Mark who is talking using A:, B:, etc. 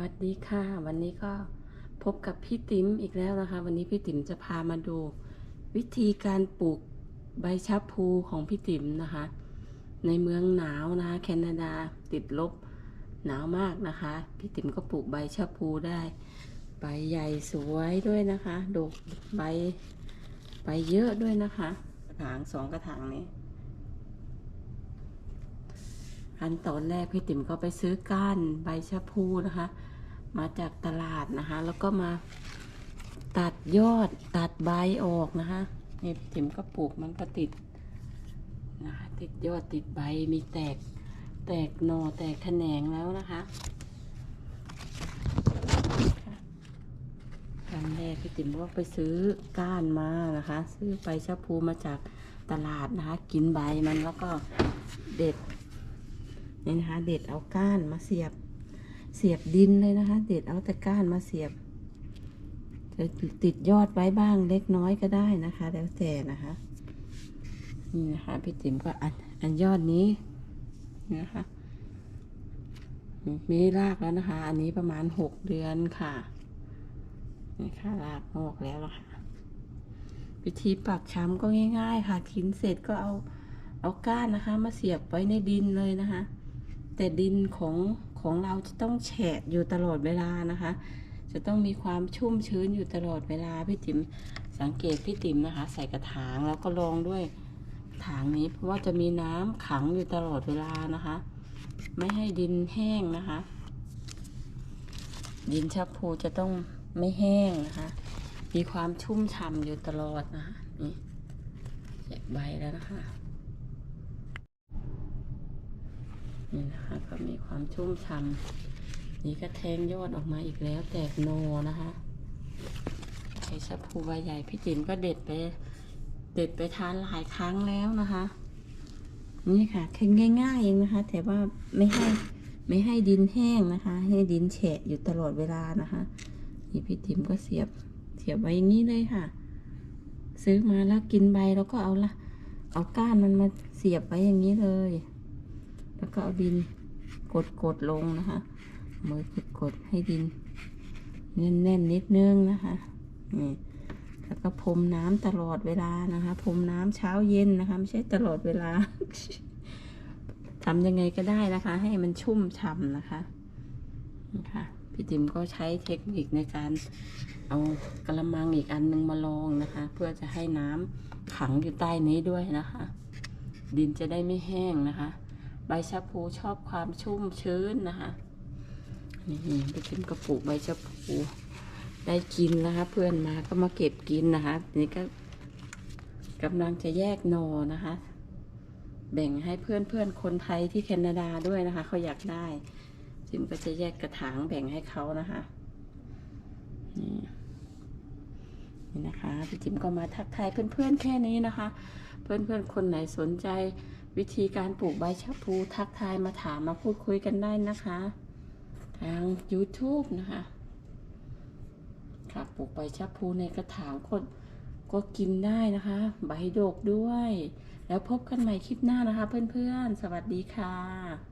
A: วัสดีค่ะ วันนี้ก็พบกับพี่ติ๋มอีกแล้วนะคะ วันนี้พี่ติ๋มจะพามาดู วิธีการปลูกใบชะพูของพี่ติ๋มนะคะ ในเมืองหนาวนะคะแคนาดาติดลบหนาวมากนะคะ พี่ติ๋มก็ปลูกใบชะพูได้ ใบใหญ่สวยด้วยนะคะดกใบใบเยอะด้วยนะคะกระถางสองกระถางนี้ ขั้นตอนแรกพี่ติ๋มก็ไปซื้อก้านใบชะพูนะคะ มาจากตลาดนะคะ แล้วก็มาตัดยอดตัดใบออกนะคะนี่พี่ติ๋มก็ปลูกมันก็ติดนะคะติดยอดติดใบมีแตกแตกหน่อแตกแขนงแล้วนะคะขั้นแรกพี่ติ๋มก็ไปซื้อก้านมานะคะ ซื้อใบชะพูมาจากตลาดนะคะ กินใบมันแล้วก็เด็ด นี่นะคะ เด็ดเอาก้านมาเสียบ เสียบดินเลยนะคะ เด็ดเอาแต่ก้านมาเสียบ จะติดยอดไว้บ้างเล็กน้อยก็ได้นะคะ แล้วแต่นะคะ นี่นะคะพี่ติ๋มก็อันอันยอดนี้นี่นะคะ มีรากแล้วนะคะ อันนี้ประมาณหกเดือนค่ะนี่ค่ะรากงอกแล้วนะคะวิธีปักช้ำก็ง่าย ๆ ค่ะกินเสร็จก็เอาเอาก้านนะคะ มาเสียบไว้ในดินเลยนะคะ แต่ดินของของเราจะต้องแฉะอยู่ตลอดเวลานะคะ จะต้องมีความชุ่มชื้นอยู่ตลอดเวลาพี่ติ๋มสังเกตพี่ติ๋มนะคะ ใส่กระถางแล้วก็ลองด้วยถางนี้เพราะว่าจะมีน้ำขังอยู่ตลอดเวลานะคะ ไม่ให้ดินแห้งนะคะ ดินชักพูจะต้องไม่แห้งนะคะ มีความชุ่มฉ่ำอยู่ตลอดนะคะนี่แจกใบแล้วนะคะ นี่นะคะก็มีความชุ่มฉ่ำนี่ก็แทงยอดออกมาอีกแล้วแตกโนนะคะไอ้ชะพูใบใหญ่พี่จิ๋มก็เด็ดไป เด็ดไปทานหลายครั้งแล้วนะคะ นี่ค่ะแค่ง่ายๆเองนะคะ แต่ว่าไม่ให้ไม่ให้ดินแห้งนะคะ ให้ดินแฉะอยู่ตลอดเวลานะคะนี่พี่จิ๋มก็เสียบเสียบไว้อย่างนี้เลยค่ะ ซื้อมาแล้วกินใบแล้วก็เอาละเอาก้านมันมาเสียบไว้อย่างนี้เลย แล้วก็เอาดินกดกดลงนะคะ มือกดกดให้ดิน แน่นแน่นนิดนึงนะคะนี่แล้วก็พรมน้ำตลอดเวลานะคะพรมน้ำเช้าเย็นนะคะไม่ใช่ตลอดเวลาทำยังไงก็ได้นะคะ ให้มันชุ่มฉ่ำนะคะนะคะพี่ติ๋มก็ใช้เทคนิคในการเอากระมังอีกอันนึงมาลองนะคะ เพื่อจะให้น้ำขังอยู่ใต้นี้ด้วยนะคะ ดินจะได้ไม่แห้งนะคะ ใบชะพูชอบความชุ่มชื้นนะคะนี่ไปกินกระปุกใบชะพูได้กินนะคะ เพื่อนมาก็มาเก็บกินนะคะนี่ก็กำลังจะแยกนอนะคะ แบ่งให้เพื่อนเพื่อนคนไทยที่แคนาดาด้วยนะคะเขาอยากได้จิมก็จะแยกกระถางแบ่งให้เขานะคะนี่นี่นะคะพี่จิมก็มาทักทายเพื่อนๆแค่นี้นะคะ เพื่อนๆคนไหนสนใจ วิธีการปลูกใบชะพูทักทายมาถามมาพูดคุยกันได้นะคะ ทาง YouTube นะคะ ค่ะปลูกใบชะพูในกระถางก็ก็กินได้นะคะ ใบดกด้วย แล้วพบกันใหม่คลิปหน้านะคะ เพื่อนๆ สวัสดีค่ะ